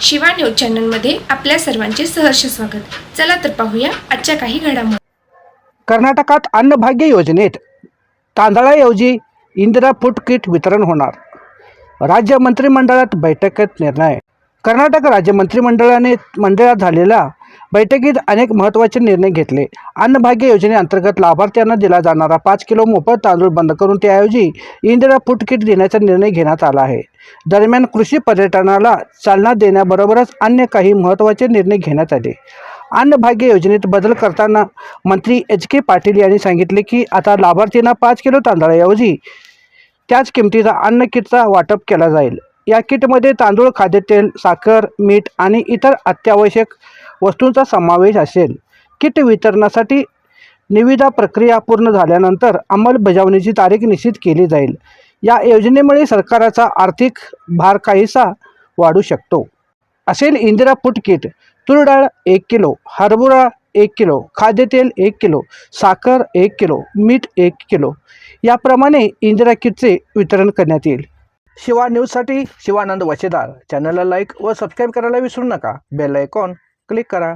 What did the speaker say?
Shiva news चॅनलमध्ये आपल्या सर्वांचे सहर्ष स्वागत. चला तर पाहूया आजच्या काही घडामोडी कर्नाटकात अन्नभाग्य योजनेत तांदळाऐवजी इंदिरा फूड किट वितरण होणार. राज्य मंत्रिमंडळात बैठकीत निर्णय. कर्नाटक राज्य मंत्रिमंडळाने मंडळात झालेल्या बैठकीत अनेक महत्त्वाचे निर्णय घेतले. अन्नभाग्य योजनेअंतर्गत लाभार्थ्यांना दिला जाणारा पाच किलो मोफत तांदूळ बंद करून त्याऐवजी इंदिरा फूड किट देण्याचा निर्णय घेण्यात आला आहे. दरम्यान कृषी पर्यटनाला चालना देण्याबरोबरच अन्य काही महत्त्वाचे निर्णय घेण्यात आले. अन्नभाग्य योजनेत बदल करताना मंत्री एच के पाटील यांनी सांगितले की आता लाभार्थींना पाच किलो तांदळाऐवजी त्याच किमतीचा अन्न किटचा वाटप केला जाईल. या किटमध्ये तांदूळ खाद्यतेल साखर मीठ आणि इतर अत्यावश्यक वस्तूंचा समावेश असेल. किट वितरणासाठी निविदा प्रक्रिया पूर्ण झाल्यानंतर अंमलबजावणीची तारीख निश्चित केली जाईल. या योजनेमुळे सरकाराचा आर्थिक भार काहीसा वाढू शकतो. असेल इंदिरा फूड किट तूर डाळ एक किलो हरभरा एक किलो खाद्यतेल एक किलो साखर एक किलो मीठ एक किलो. याप्रमाणे इंदिरा किटचे वितरण करण्यात येईल. शिवा न्यूजसाठी शिवानंद वचेदार. चॅनलला लाईक व सबस्क्राईब करायला विसरू नका. बेल आयकॉन क्लिक करा.